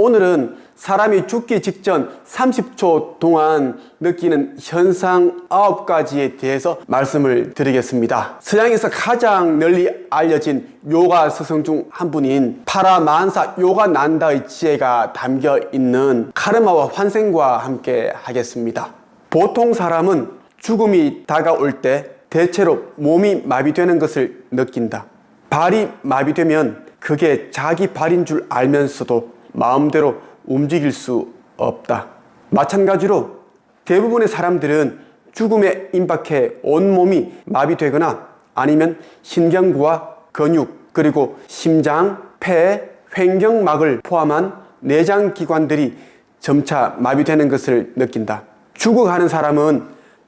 오늘은 사람이 죽기 직전 30초 동안 느끼는 현상 9가지에 대해서 말씀을 드리겠습니다. 서양에서 가장 널리 알려진 요가 스승 중 한 분인 파라만사 요가 난다의 지혜가 담겨 있는 카르마와 환생과 함께 하겠습니다. 보통 사람은 죽음이 다가올 때 대체로 몸이 마비되는 것을 느낀다. 발이 마비되면 그게 자기 발인 줄 알면서도 마음대로 움직일 수 없다. 마찬가지로 대부분의 사람들은 죽음에 임박해 온몸이 마비되거나 아니면 신경부와 근육 그리고 심장, 폐, 횡경막을 포함한 내장 기관들이 점차 마비되는 것을 느낀다. 죽어가는 사람은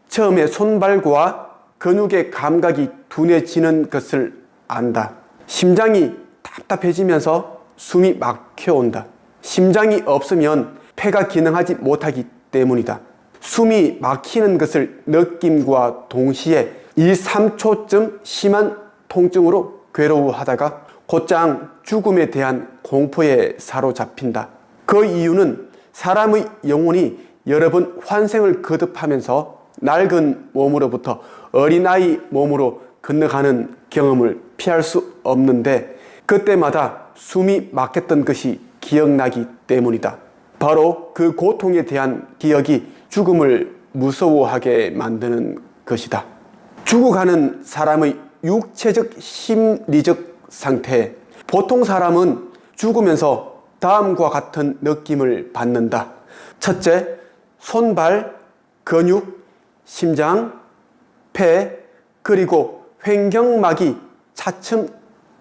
처음에 손발과 근육의 감각이 둔해지는 것을 안다. 심장이 답답해지면서 숨이 막혀온다. 심장이 없으면 폐가 기능하지 못하기 때문이다. 숨이 막히는 것을 느낌과 동시에 2, 3초쯤 심한 통증으로 괴로워하다가 곧장 죽음에 대한 공포에 사로잡힌다. 그 이유는 사람의 영혼이 여러 번 환생을 거듭하면서 낡은 몸으로부터 어린아이 몸으로 건너가는 경험을 피할 수 없는데 그때마다 숨이 막혔던 것이 기억나기 때문이다. 바로 그 고통에 대한 기억이 죽음을 무서워하게 만드는 것이다. 죽어가는 사람의 육체적, 심리적 상태. 보통 사람은 죽으면서 다음과 같은 느낌을 받는다. 첫째, 손발, 근육, 심장, 폐, 그리고 횡경막이 차츰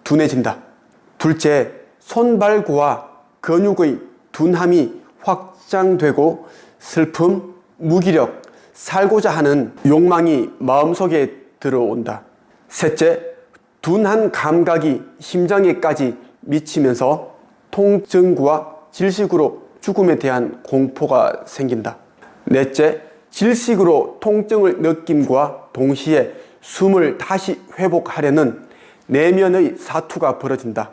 둔해진다. 둘째, 손발과 근육의 둔함이 확장되고 슬픔, 무기력, 살고자 하는 욕망이 마음속에 들어온다. 셋째, 둔한 감각이 심장에까지 미치면서 통증과 질식으로 죽음에 대한 공포가 생긴다. 넷째, 질식으로 통증을 느낌과 동시에 숨을 다시 회복하려는 내면의 사투가 벌어진다.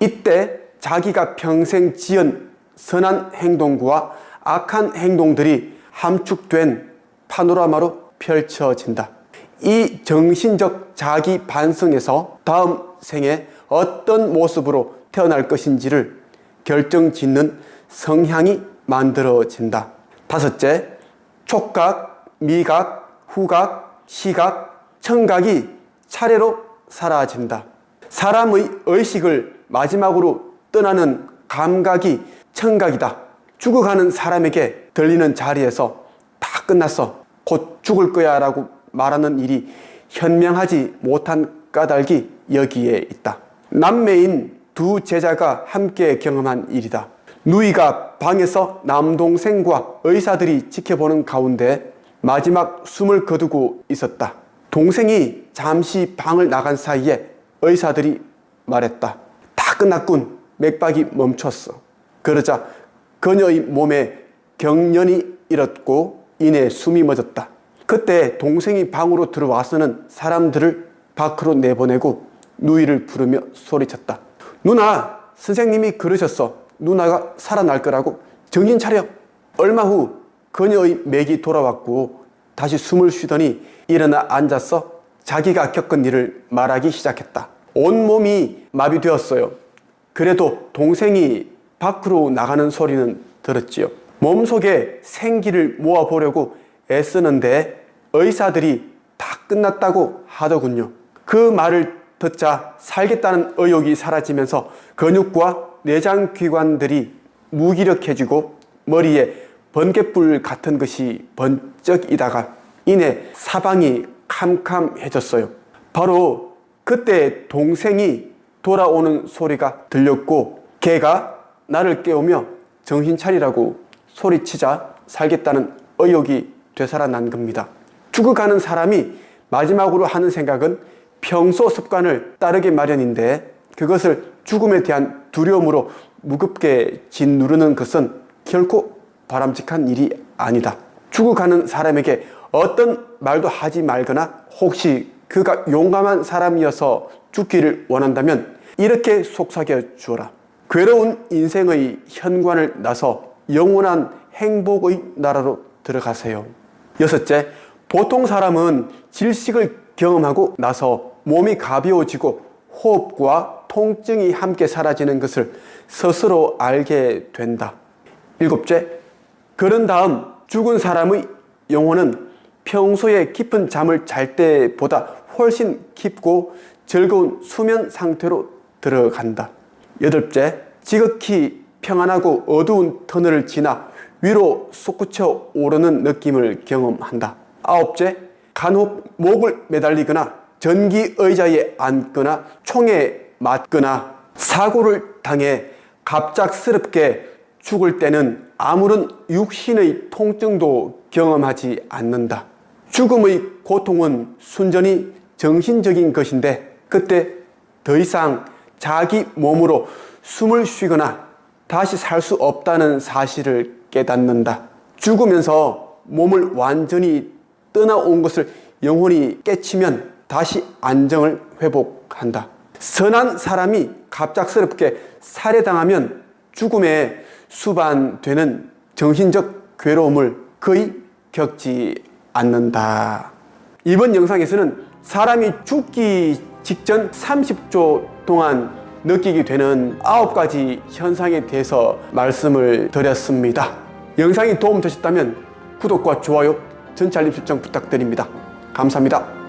이때 자기가 평생 지은 선한 행동과 악한 행동들이 함축된 파노라마로 펼쳐진다. 이 정신적 자기 반성에서 다음 생에 어떤 모습으로 태어날 것인지를 결정 짓는 성향이 만들어진다. 다섯째, 촉각, 미각, 후각, 시각, 청각이 차례로 사라진다. 사람의 의식을 마지막으로 떠나는 감각이 청각이다. 죽어가는 사람에게 들리는 자리에서 다 끝났어. 곧 죽을 거야 라고 말하는 일이 현명하지 못한 까닭이 여기에 있다. 남매인 두 제자가 함께 경험한 일이다. 누이가 방에서 남동생과 의사들이 지켜보는 가운데 마지막 숨을 거두고 있었다. 동생이 잠시 방을 나간 사이에 의사들이 말했다. 다 끝났군. 맥박이 멈췄어. 그러자 그녀의 몸에 경련이 일었고 이내 숨이 멎었다. 그때 동생이 방으로 들어와서는 사람들을 밖으로 내보내고 누이를 부르며 소리쳤다. 누나, 선생님이 그러셨어. 누나가 살아날 거라고 정신 차려. 얼마 후 그녀의 맥이 돌아왔고 다시 숨을 쉬더니 일어나 앉아서 자기가 겪은 일을 말하기 시작했다. 온몸이 마비되었어요. 그래도 동생이 밖으로 나가는 소리는 들었지요. 몸속에 생기를 모아보려고 애쓰는데 의사들이 다 끝났다고 하더군요. 그 말을 듣자 살겠다는 의욕이 사라지면서 근육과 내장 기관들이 무기력해지고 머리에 번개불 같은 것이 번쩍이다가 이내 사방이 캄캄해졌어요. 바로 그때 동생이 돌아오는 소리가 들렸고 걔가 나를 깨우며 정신 차리라고 소리치자 살겠다는 의욕이 되살아난 겁니다. 죽어가는 사람이 마지막으로 하는 생각은 평소 습관을 따르기 마련인데 그것을 죽음에 대한 두려움으로 무겁게 짓누르는 것은 결코 바람직한 일이 아니다. 죽어가는 사람에게 어떤 말도 하지 말거나 혹시 그가 용감한 사람이어서 죽기를 원한다면 이렇게 속삭여 주어라. 괴로운 인생의 현관을 나서 영원한 행복의 나라로 들어가세요. 여섯째, 보통 사람은 질식을 경험하고 나서 몸이 가벼워지고 호흡과 통증이 함께 사라지는 것을 스스로 알게 된다. 일곱째, 그런 다음 죽은 사람의 영혼은 평소에 깊은 잠을 잘 때보다 훨씬 깊고 즐거운 수면 상태로 들어간다. 여덟째, 지극히 평안하고 어두운 터널을 지나 위로 솟구쳐 오르는 느낌을 경험한다. 아홉째, 간혹 목을 매달리거나 전기 의자에 앉거나 총에 맞거나 사고를 당해 갑작스럽게 죽을 때는 아무런 육신의 통증도 경험하지 않는다. 죽음의 고통은 순전히 정신적인 것인데 그때 더 이상 자기 몸으로 숨을 쉬거나 다시 살 수 없다는 사실을 깨닫는다. 죽으면서 몸을 완전히 떠나온 것을 영혼이 깨치면 다시 안정을 회복한다. 선한 사람이 갑작스럽게 살해당하면 죽음에 수반되는 정신적 괴로움을 거의 겪지 않는다. 이번 영상에서는 사람이 죽기 직전 30초 동안 느끼게 되는 아홉 가지 현상에 대해서 말씀을 드렸습니다. 영상이 도움 되셨다면 구독과 좋아요, 전체 알림 설정 부탁드립니다. 감사합니다.